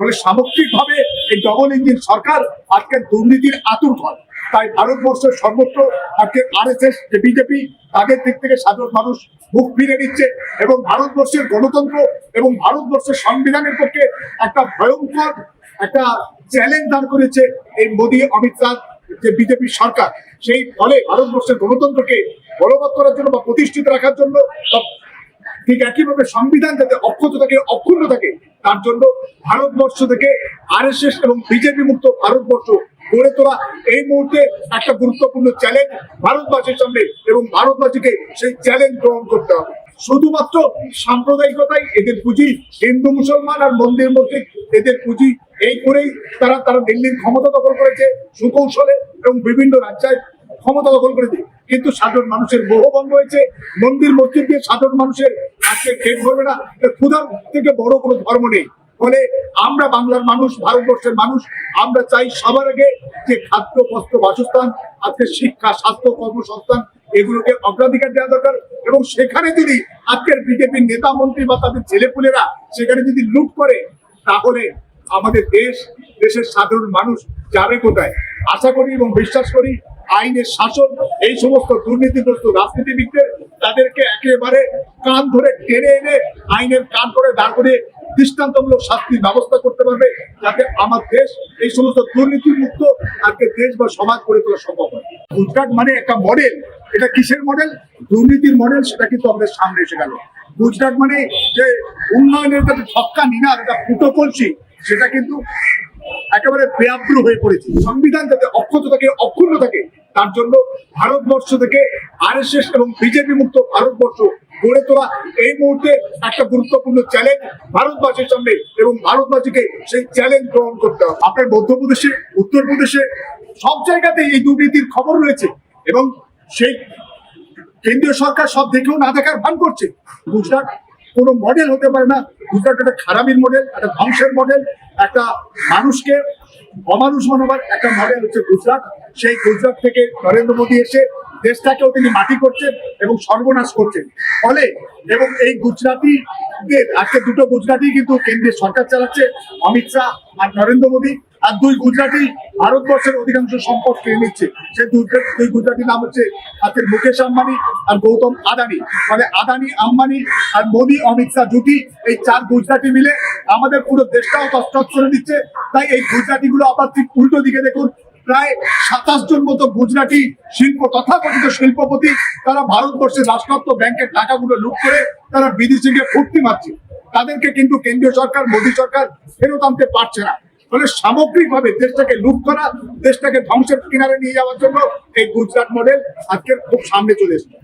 ফলে সামগ্রিকভাবে এই ডবল ইঞ্জিন সরকার আজকে দুর্নীতির আতুর ঘর। তাই ভারতবর্ষের সর্বত্র আজকে আর এস এস যে বিজেপি তাদের দিক থেকে সাধারণ মানুষ মুখ ফিরে নিচ্ছে এবং ভারতবর্ষের গণতন্ত্র এবং ভারতবর্ষের সংবিধানের পক্ষে একটা ভয়ঙ্কর একটা চ্যালেঞ্জ দাঁড় করেছে এই মোদী, অমিত শাহ, যে বিজেপি সরকার। সেই ফলে ভারতবর্ষের গণতন্ত্রকে বলবৎ করার জন্য বা প্রতিষ্ঠিত রাখার জন্য ঠিক একইভাবে সংবিধান যাতে অক্ষত থাকে, অক্ষুণ্ণ থাকে, তার জন্য ভারতবর্ষ থেকে আরএসএস এবং বিজেপি মুক্ত ভারতবর্ষ গড়ে তোলা এই মুহূর্তে একটা গুরুত্বপূর্ণ চ্যালেঞ্জ ভারতবাসীর সামনে এবং ভারতবাসীকে সেই চ্যালেঞ্জ গ্রহণ করতে হবে। শুধুমাত্র সাম্প্রদায়িকতাই এদের পুঁজি, হিন্দু, মুসলমান আর মন্দির, মসজিদ, এদের পুঁজি, এই করেই তারা তারা দিল্লির ক্ষমতা দখল করেছে, সুকৌশলে এবং বিভিন্ন রাজ্যায় ক্ষমতা দখল করেছে। কিন্তু সাধারণ মানুষের বহু মোহভঙ্গ হয়েছে। মন্দির, মসজিদ দিয়ে সাধারণ মানুষের আজকে পেট ভরবে না। ক্ষুধার থেকে বড় কোনো ধর্ম নেই। ফলে আমরা বাংলার মানুষ, ভারতবর্ষের মানুষ, আমরা চাই সবার আগে যে খাদ্য, বস্ত্র, বাসস্থান, আজকে শিক্ষা, স্বাস্থ্য, কর্মসংস্থান, এগুলোকে অগ্রাধিকার দেওয়া দরকার। এবং সেখানে যদি আজকের বিজেপির নেতা, মন্ত্রী বা তাদের ছেলেপুলেরা সেখানে যদি লুট করে, তাহলে আমাদের দেশ, দেশের সাধারণ মানুষ যাবে কোথায়? আশা করি এবং বিশ্বাস করি আইনের শাসন, এই সমস্ত দুর্নীতিগ্রস্ত রাজনীতিবিদদের তাদেরকে একেবারে কান ধরে টেনে এনে আইনের কান করে দাঁড় করে দৃষ্টান্তমূলক শাস্তির ব্যবস্থা করতে পারবে, যাতে আমার দেশ এই সমস্ত দুর্নীতি মুক্ত আজকে দেশ বা সমাজ গড়ে তোলা সম্ভব হয়। গুজরাট মানে একটা মডেল এটা কিসের মডেল দুর্নীতির মডেল সেটা কিন্তু আমাদের সামনে এসে গেল। গুজরাট মানে যে উন্নয়নের কাছে ছক্কা নিনার একটা ফুটো কলসি সেটা কিন্তু একেবারে বেআব্রু হয়ে পড়েছে। সংবিধান যাতে অক্ষত থাকে, অক্ষুণ্ণ থাকে তার জন্য ভারতবর্ষ থেকে আরএসএস এবং বিজেপি মুক্ত ভারতবর্ষ গড়ে তোলা এই মুহূর্তে একটা গুরুত্বপূর্ণ চ্যালেঞ্জ ভারতবাসীর সামনে এবং ভারতবাসীকে সেই চ্যালেঞ্জ গ্রহণ করতে হবে। আপনার মধ্যপ্রদেশে, উত্তরপ্রদেশে সব জায়গাতেই এই দুর্নীতির খবর রয়েছে এবং সেই কেন্দ্রীয় সরকার সব দেখেও না দেখার ভান করছে। গুজরাট কোনো মডেল হতে পারে না। গুজরাট একটা খারাপির মডেল একটা ধ্বংসের মডেল একটা মানুষকে অমানুষ মনোভাব একটা ভাবে হচ্ছে গুজরাট। সেই গুজরাট থেকে নরেন্দ্র মোদী এসে দেশটাকেও তিনি মাটি করছেন এবং সর্বনাশ করছেন। ফলে এবং এই গুজরাটি আজকে দুটো গুজরাটি কিন্তু কেন্দ্রীয় সরকার চালাচ্ছে, অমিত শাহ আর নরেন্দ্র মোদী। আর দুই গুজরাটি ভারতবর্ষের অধিকাংশ সম্পদ কিনে নিচ্ছে। সেই দুই দুই গুজরাটি নাম হচ্ছে আজকের মুকেশ আম্বানি আর গৌতম আদানি। মানে আদানি, আম্বানি আর মোদী, অমিত শাহ জুটি এই চার গুজরাটি মিলে আমাদের পুরো দেশটাও তস্তত করে দিচ্ছে। তাই এই গুজরাটিগুলো আবার ঠিক উল্টো দিকে দেখুন প্রায় সাতাশ জন মতো গুজরাটি শিল্প, তথাকথিত শিল্পপতি তারা ভারতবর্ষের রাষ্ট্রায়ত্ত ব্যাংকের টাকাগুলো লুট করে তারা বিদেশিকে ফুর্তি মারছে। তাদেরকে কিন্তু কেন্দ্রীয় সরকার, মোদী সরকার ফেরত আনতে পারছে না। ফলে সামগ্রিকভাবে দেশটাকে লুট করা, দেশটাকে ধ্বংসের কিনারে নিয়ে যাওয়ার জন্য এই গুজরাট মডেল আজকের খুব সামনে চলে এসেছে।